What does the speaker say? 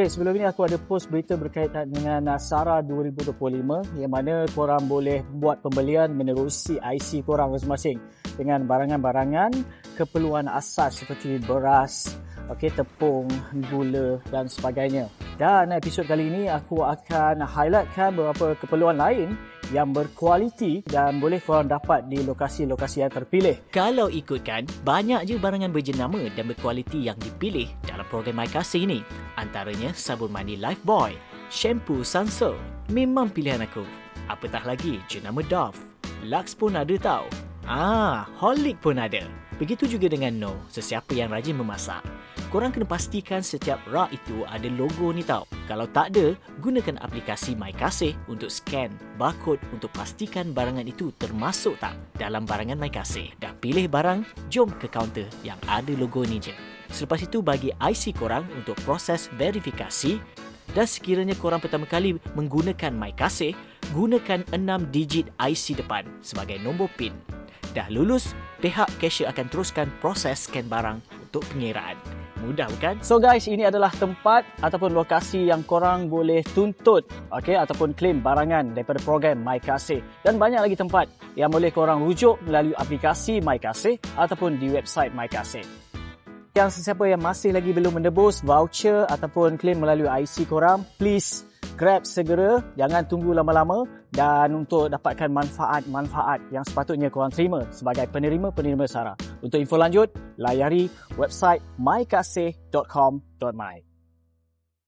Okay, sebelum ini aku ada post berita berkaitan dengan Nasara 2025 yang mana korang boleh buat pembelian menerusi IC korang masing-masing dengan barangan-barangan keperluan asas seperti beras, okay, tepung, gula dan sebagainya. Dan episod kali ini aku akan highlightkan beberapa keperluan lain yang berkualiti dan boleh korang dapat di lokasi-lokasi yang terpilih. Kalau ikutkan, banyak je barangan berjenama dan berkualiti yang dipilih dalam program My Kasih ini. Antaranya sabun mandi Lifebuoy, shampoo Sunsilk, memang pilihan aku. Apatah lagi jenama Dove. Lux pun ada tau. Ah, Holic pun ada. Begitu juga dengan No, sesiapa yang rajin memasak. Korang kena pastikan setiap rak itu ada logo ni tau. Kalau tak ada, gunakan aplikasi My Kasih untuk scan barcode untuk pastikan barangan itu termasuk tak dalam barangan My Kasih. Dah pilih barang, jom ke kaunter yang ada logo ni je. Selepas itu bagi IC korang untuk proses verifikasi dan sekiranya korang pertama kali menggunakan My Kasih, gunakan 6 digit IC depan sebagai nombor PIN. Dah lulus, pihak cashier akan teruskan proses scan barang untuk pengiraan. Mudah bukan? So guys, ini adalah tempat ataupun lokasi yang korang boleh tuntut okay, ataupun claim barangan daripada program MyKasih. Dan banyak lagi tempat yang boleh korang rujuk melalui aplikasi MyKasih ataupun di website MyKasih. Yang sesiapa yang masih lagi belum mendebus voucher ataupun claim melalui IC korang, please grab segera, jangan tunggu lama-lama dan untuk dapatkan manfaat-manfaat yang sepatutnya korang terima sebagai penerima-penerima SARA. Untuk info lanjut, layari website mykasih.com.my.